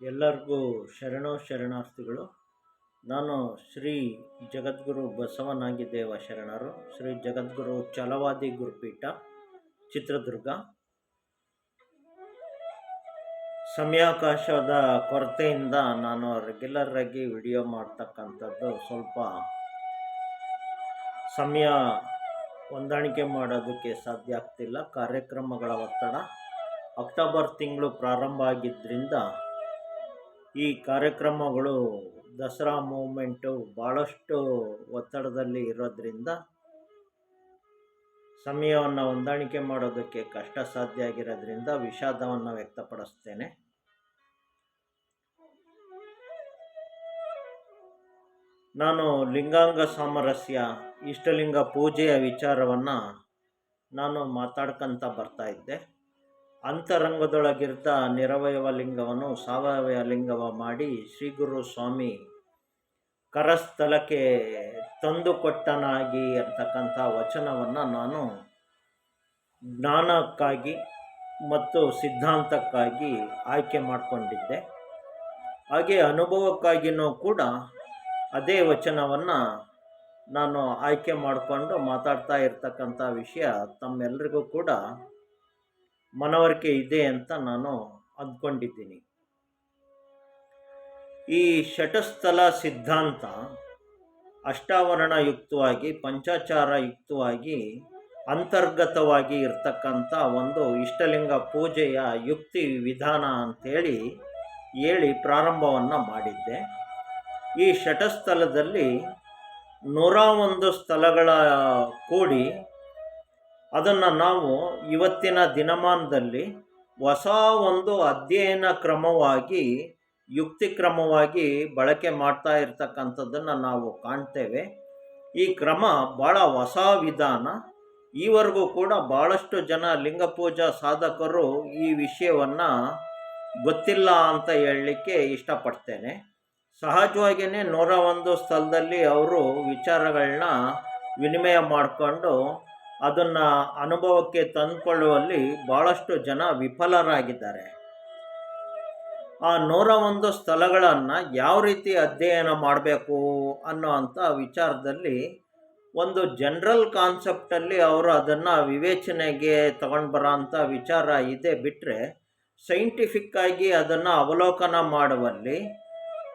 ಎಲ್ಲರಿಗೂ ಶರಣೋ ಶರಣಾರ್ಥಿಗಳು ನಾನು ಶ್ರೀ ಜಗದ್ಗುರು ಬಸವನಾಗಿದ್ದೇವ ಶರಣರು. ಶ್ರೀ ಜಗದ್ಗುರು ಚಲವಾದಿ ಗುರುಪೀಠ, ಚಿತ್ರದುರ್ಗ. ಸಮಯಾವಕಾಶದ ಕೊರತೆಯಿಂದ ನಾನು ರೆಗ್ಯುಲರ್ ಆಗಿ ವಿಡಿಯೋ ಮಾಡ್ತಕ್ಕಂಥದ್ದು ಸ್ವಲ್ಪ ಸಮಯ ಹೊಂದಾಣಿಕೆ ಮಾಡೋದಕ್ಕೆ ಸಾಧ್ಯ ಆಗ್ತಿಲ್ಲ. ಕಾರ್ಯಕ್ರಮಗಳ ಒತ್ತಡ. ಅಕ್ಟೋಬರ್ ತಿಂಗಳು ಪ್ರಾರಂಭ ಆಗಿದ್ದರಿಂದ ಈ ಕಾರ್ಯಕ್ರಮಗಳು ದಸರಾ ಮೂಮೆಂಟು ಭಾಳಷ್ಟು ಒತ್ತಡದಲ್ಲಿ ಇರೋದ್ರಿಂದ ಸಮಯವನ್ನು ಹೊಂದಾಣಿಕೆ ಮಾಡೋದಕ್ಕೆ ಕಷ್ಟ ಸಾಧ್ಯ ಆಗಿರೋದ್ರಿಂದ ವಿಷಾದವನ್ನು ವ್ಯಕ್ತಪಡಿಸ್ತೇನೆ. ನಾನು ಲಿಂಗಾಂಗ ಸಾಮರಸ್ಯ, ಇಷ್ಟಲಿಂಗ ಪೂಜೆಯ ವಿಚಾರವನ್ನು ನಾನು ಮಾತಾಡ್ಕೊಂತ ಬರ್ತಾ ಇದ್ದೆ ಅಂತರಂಗದೊಳಗಿರ್ದ ನಿರವಯವ ಲಿಂಗವನ್ನು ಸಾವಯವ ಲಿಂಗವ ಮಾಡಿ ಶ್ರೀ ಗುರು ಸ್ವಾಮಿ ಕರಸ್ಥಲಕ್ಕೆ ತಂದುಕೊಟ್ಟನಾಗಿ ಅಂತಕ್ಕಂಥ ವಚನವನ್ನು ನಾನು ಜ್ಞಾನಕ್ಕಾಗಿ ಮತ್ತು ಸಿದ್ಧಾಂತಕ್ಕಾಗಿ ಆಯ್ಕೆ ಮಾಡಿಕೊಂಡಿದ್ದೆ. ಹಾಗೆ ಅನುಭವಕ್ಕಾಗಿಯೂ ಕೂಡ ಅದೇ ವಚನವನ್ನು ನಾನು ಆಯ್ಕೆ ಮಾಡಿಕೊಂಡು ಮಾತಾಡ್ತಾ ಇರ್ತಕ್ಕಂಥ ವಿಷಯ ತಮ್ಮೆಲ್ಲರಿಗೂ ಕೂಡ ಮನವರಿಕೆ ಇದೆ ಅಂತ ನಾನು ಅಂದ್ಕೊಂಡಿದ್ದೀನಿ. ಈ ಷಟಸ್ಥಲ ಸಿದ್ಧಾಂತ ಅಷ್ಟಾವರಣ ಯುಕ್ತವಾಗಿ ಪಂಚಾಚಾರ ಯುಕ್ತವಾಗಿ ಅಂತರ್ಗತವಾಗಿ ಇರ್ತಕ್ಕಂಥ ಒಂದು ಇಷ್ಟಲಿಂಗ ಪೂಜೆಯ ಯುಕ್ತಿ ವಿಧಾನ ಅಂಥೇಳಿ ಹೇಳಿ ಪ್ರಾರಂಭವನ್ನು ಮಾಡಿದ್ದೆ. ಈ ಷಟಸ್ಥಲದಲ್ಲಿ ನೂರ ಒಂದು ಸ್ಥಳಗಳ ಕೂಡಿ ಅದನ್ನು ನಾವು ಇವತ್ತಿನ ದಿನಮಾನದಲ್ಲಿ ಹೊಸ ಒಂದು ಅಧ್ಯಯನ ಕ್ರಮವಾಗಿ, ಯುಕ್ತಿ ಕ್ರಮವಾಗಿ ಬಳಕೆ ಮಾಡ್ತಾ ಇರ್ತಕ್ಕಂಥದ್ದನ್ನು ನಾವು ಕಾಣ್ತೇವೆ. ಈ ಕ್ರಮ ಭಾಳ ಹೊಸ ವಿಧಾನ. ಈವರೆಗೂ ಕೂಡ ಭಾಳಷ್ಟು ಜನ ಲಿಂಗಪೂಜಾ ಸಾಧಕರು ಈ ವಿಷಯವನ್ನು ಗೊತ್ತಿಲ್ಲ ಅಂತ ಹೇಳಲಿಕ್ಕೆ ಇಷ್ಟಪಡ್ತೇನೆ. ಸಹಜವಾಗಿಯೇ ನೂರ ಒಂದು ಸ್ಥಳದಲ್ಲಿ ಅವರು ವಿಚಾರಗಳನ್ನ ವಿನಿಮಯ ಮಾಡಿಕೊಂಡು ಅದನ್ನು ಅನುಭವಕ್ಕೆ ತಂದುಕೊಳ್ಳುವಲ್ಲಿ ಭಾಳಷ್ಟು ಜನ ವಿಫಲರಾಗಿದ್ದಾರೆ. ಆ ನೂರ ಒಂದು ಸ್ಥಳಗಳನ್ನು ಯಾವ ರೀತಿ ಅಧ್ಯಯನ ಮಾಡಬೇಕು ಅನ್ನೋ ವಿಚಾರದಲ್ಲಿ ಒಂದು ಜನರಲ್ ಕಾನ್ಸೆಪ್ಟಲ್ಲಿ ಅವರು ಅದನ್ನು ವಿವೇಚನೆಗೆ ತಗೊಂಡು ಬರೋ ಅಂಥ ವಿಚಾರ ಇದೆ ಬಿಟ್ಟರೆ ಸೈಂಟಿಫಿಕ್ಕಾಗಿ ಅದನ್ನು ಅವಲೋಕನ ಮಾಡುವಲ್ಲಿ,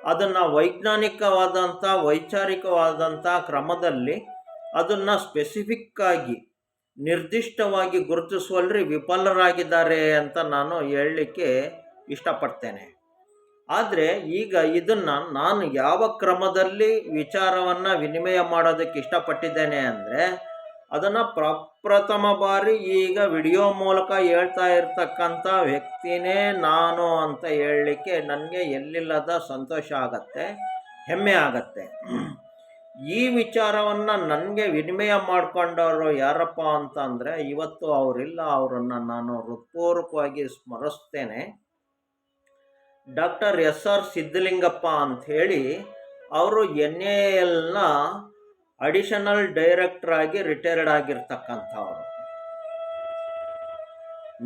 ಅದನ್ನು ವೈಜ್ಞಾನಿಕವಾದಂಥ ವೈಚಾರಿಕವಾದಂಥ ಕ್ರಮದಲ್ಲಿ ಅದನ್ನು ಸ್ಪೆಸಿಫಿಕ್ಕಾಗಿ ನಿರ್ದಿಷ್ಟವಾಗಿ ಗುರುತಿಸುವಲ್ಲಿ ವಿಫಲರಾಗಿದ್ದಾರೆ ಅಂತ ನಾನು ಹೇಳಲಿಕ್ಕೆ ಇಷ್ಟಪಡ್ತೇನೆ. ಆದರೆ ಈಗ ಇದನ್ನು ನಾನು ಯಾವ ಕ್ರಮದಲ್ಲಿ ವಿಚಾರವನ್ನು ವಿನಿಮಯ ಮಾಡೋದಕ್ಕೆ ಇಷ್ಟಪಟ್ಟಿದ್ದೇನೆ ಅಂದರೆ, ಅದನ್ನು ಪ್ರಪ್ರಥಮ ಬಾರಿ ಈಗ ವಿಡಿಯೋ ಮೂಲಕ ಹೇಳ್ತಾ ಇರ್ತಕ್ಕಂಥ ವ್ಯಕ್ತಿನೇ ನಾನು ಅಂತ ಹೇಳಲಿಕ್ಕೆ ನನಗೆ ಎಲ್ಲಿಲ್ಲದ ಸಂತೋಷ ಆಗತ್ತೆ, ಹೆಮ್ಮೆ ಆಗತ್ತೆ. ಈ ವಿಚಾರವನ್ನು ನನಗೆ ವಿನಿಮಯ ಮಾಡಿಕೊಂಡವರು ಯಾರಪ್ಪ ಅಂತ ಅಂದರೆ ಇವತ್ತು ಅವರಿಲ್ಲ, ಅವರನ್ನು ನಾನು ಹೃತ್ಪೂರ್ವಕವಾಗಿ ಸ್ಮರಿಸ್ತೇನೆ. ಡಾಕ್ಟರ್ ಎಸ್ ಆರ್ ಸಿದ್ಧಲಿಂಗಪ್ಪ ಅಂಥೇಳಿ ಅವರು ಎನ್ ಎ ಎಲ್ನ ಅಡಿಷನಲ್ ಡೈರೆಕ್ಟರ್ ಆಗಿ ರಿಟೈರ್ಡ್ ಆಗಿರ್ತಕ್ಕಂಥವರು.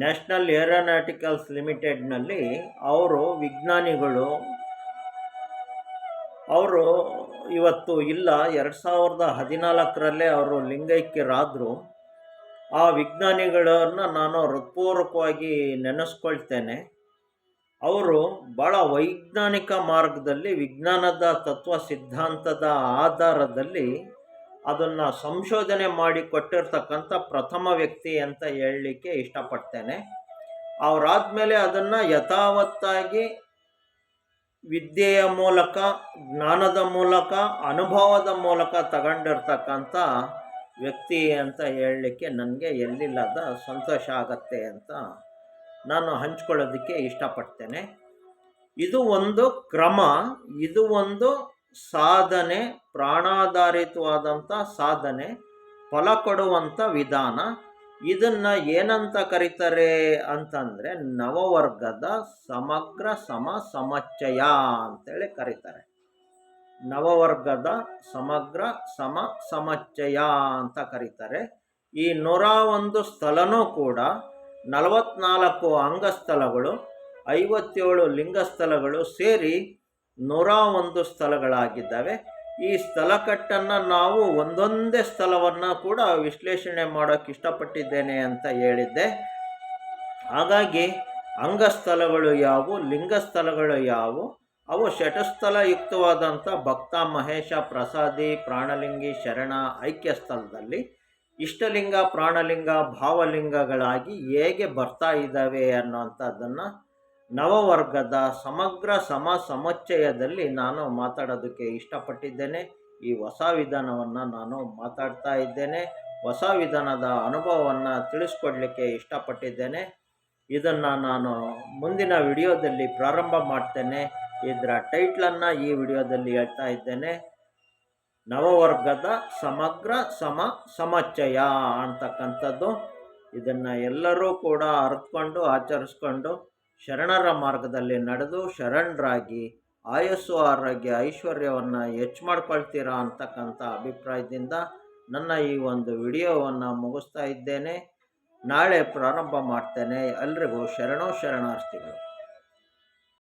ನ್ಯಾಷನಲ್ ಏರೋನಾಟಿಕಲ್ಸ್ ಲಿಮಿಟೆಡ್ನಲ್ಲಿ ಅವರು ವಿಜ್ಞಾನಿಗಳು, ಅವರು ಇವತ್ತು ಇಲ್ಲ, ಎರಡು ಸಾವಿರದ ಹದಿನಾಲ್ಕರಲ್ಲೇ ಅವರು ಲಿಂಗೈಕ್ಯರಾದರು. ಆ ವಿಜ್ಞಾನಿಗಳನ್ನು ನಾನು ಹೃತ್ಪೂರ್ವಕವಾಗಿ ನೆನೆಸ್ಕೊಳ್ತೇನೆ. ಅವರು ಭಾಳ ವೈಜ್ಞಾನಿಕ ಮಾರ್ಗದಲ್ಲಿ, ವಿಜ್ಞಾನದ ತತ್ವ ಸಿದ್ಧಾಂತದ ಆಧಾರದಲ್ಲಿ ಅದನ್ನು ಸಂಶೋಧನೆ ಮಾಡಿ ಕೊಟ್ಟಿರ್ತಕ್ಕಂಥ ಪ್ರಥಮ ವ್ಯಕ್ತಿ ಅಂತ ಹೇಳಲಿಕ್ಕೆ ಇಷ್ಟಪಡ್ತೇನೆ. ಅವರಾದಮೇಲೆ ಅದನ್ನು ಯಥಾವತ್ತಾಗಿ ವಿದ್ಯೆಯ ಮೂಲಕ, ಜ್ಞಾನದ ಮೂಲಕ, ಅನುಭವದ ಮೂಲಕ ತಗೊಂಡಿರ್ತಕ್ಕಂಥ ವ್ಯಕ್ತಿ ಅಂತ ಹೇಳಲಿಕ್ಕೆ ನನಗೆ ಎಲ್ಲಿಲ್ಲದ ಸಂತೋಷ ಆಗತ್ತೆ ಅಂತ ನಾನು ಹಂಚ್ಕೊಳ್ಳೋದಕ್ಕೆ ಇಷ್ಟಪಡ್ತೇನೆ. ಇದು ಒಂದು ಕ್ರಮ, ಇದು ಒಂದು ಸಾಧನೆ, ಪ್ರಾಣಾಧಾರಿತವಾದಂಥ ಸಾಧನೆ, ಫಲ ಕೊಡುವಂಥ ವಿಧಾನ. ಇದನ್ನು ಏನಂತ ಕರೀತಾರೆ ಅಂತಂದರೆ ನವವರ್ಗದ ಸಮಗ್ರ ಸಮ ಸಮಚ್ಚಯ ಅಂತೇಳಿ ಕರೀತಾರೆ. ನವವರ್ಗದ ಸಮಗ್ರ ಸಮ ಸಮಚ್ಚಯ ಅಂತ ಕರೀತಾರೆ. ಈ ನೂರ ಒಂದು ಸ್ಥಳನೂ ಕೂಡ ನಲವತ್ನಾಲ್ಕು ಅಂಗಸ್ಥಳಗಳು, ಐವತ್ತೇಳು ಲಿಂಗಸ್ಥಳಗಳು ಸೇರಿ ನೂರ ಒಂದು ಸ್ಥಳಗಳಾಗಿದ್ದಾವೆ. ಈ ಸ್ಥಳಕಟ್ಟನ್ನು ನಾವು ಒಂದೊಂದೇ ಸ್ಥಳವನ್ನು ಕೂಡ ವಿಶ್ಲೇಷಣೆ ಮಾಡೋಕ್ಕೆ ಇಷ್ಟಪಟ್ಟಿದ್ದೇನೆ ಅಂತ ಹೇಳಿದ್ದೆ. ಹಾಗಾಗಿ ಅಂಗಸ್ಥಳಗಳು ಯಾವುವು, ಲಿಂಗಸ್ಥಳಗಳು ಯಾವುವು, ಅವು ಶಟಸ್ಥಲ ಯುಕ್ತವಾದಂಥ ಭಕ್ತ ಮಹೇಶ ಪ್ರಸಾದಿ ಪ್ರಾಣಲಿಂಗಿ ಶರಣ ಐಕ್ಯ ಸ್ಥಳದಲ್ಲಿ ಇಷ್ಟಲಿಂಗ, ಪ್ರಾಣಲಿಂಗ, ಭಾವಲಿಂಗಗಳಾಗಿ ಹೇಗೆ ಬರ್ತಾ ಇದ್ದಾವೆ ಅನ್ನೋಂಥದ್ದನ್ನು ನವವರ್ಗದ ಸಮಗ್ರ ಸಮ ಸಮುಚ್ಚಯದಲ್ಲಿ ನಾನು ಮಾತಾಡೋದಕ್ಕೆ ಇಷ್ಟಪಟ್ಟಿದ್ದೇನೆ. ಈ ಹೊಸ ವಿಧಾನವನ್ನು ನಾನು ಮಾತಾಡ್ತಾ ಇದ್ದೇನೆ. ಹೊಸ ವಿಧಾನದ ಅನುಭವವನ್ನು ತಿಳಿಸ್ಕೊಡ್ಲಿಕ್ಕೆ ಇಷ್ಟಪಟ್ಟಿದ್ದೇನೆ. ಇದನ್ನು ನಾನು ಮುಂದಿನ ವಿಡಿಯೋದಲ್ಲಿ ಪ್ರಾರಂಭ ಮಾಡ್ತೇನೆ. ಇದರ ಟೈಟ್ಲನ್ನು ಈ ವಿಡಿಯೋದಲ್ಲಿ ಹೇಳ್ತಾ ಇದ್ದೇನೆ. ನವವರ್ಗದ ಸಮಗ್ರ ಸಮ ಸಮಚ್ಚಯ ಅಂತಕ್ಕಂಥದ್ದು. ಇದನ್ನು ಎಲ್ಲರೂ ಕೂಡ ಅರ್ಥಕೊಂಡು ಆಚರಿಸ್ಕೊಂಡು ಶರಣರ ಮಾರ್ಗದಲ್ಲಿ ನಡೆದು ಶರಣರಾಗಿ, ಆಯಸ್ಸು ಆರೋಗ್ಯ ಐಶ್ವರ್ಯವನ್ನು ಹೆಚ್ಚು ಮಾಡ್ಕೊಳ್ತೀರಾ ಅಂತಕ್ಕಂಥ ಅಭಿಪ್ರಾಯದಿಂದ ನನ್ನ ಈ ಒಂದು ವಿಡಿಯೋವನ್ನು ಮುಗಿಸ್ತಾ ಇದ್ದೇನೆ. ನಾಳೆ ಪ್ರಾರಂಭ ಮಾಡ್ತೇನೆ. ಎಲ್ರಿಗೂ ಶರಣೋ ಶರಣಾರ್ಥಿಗಳು.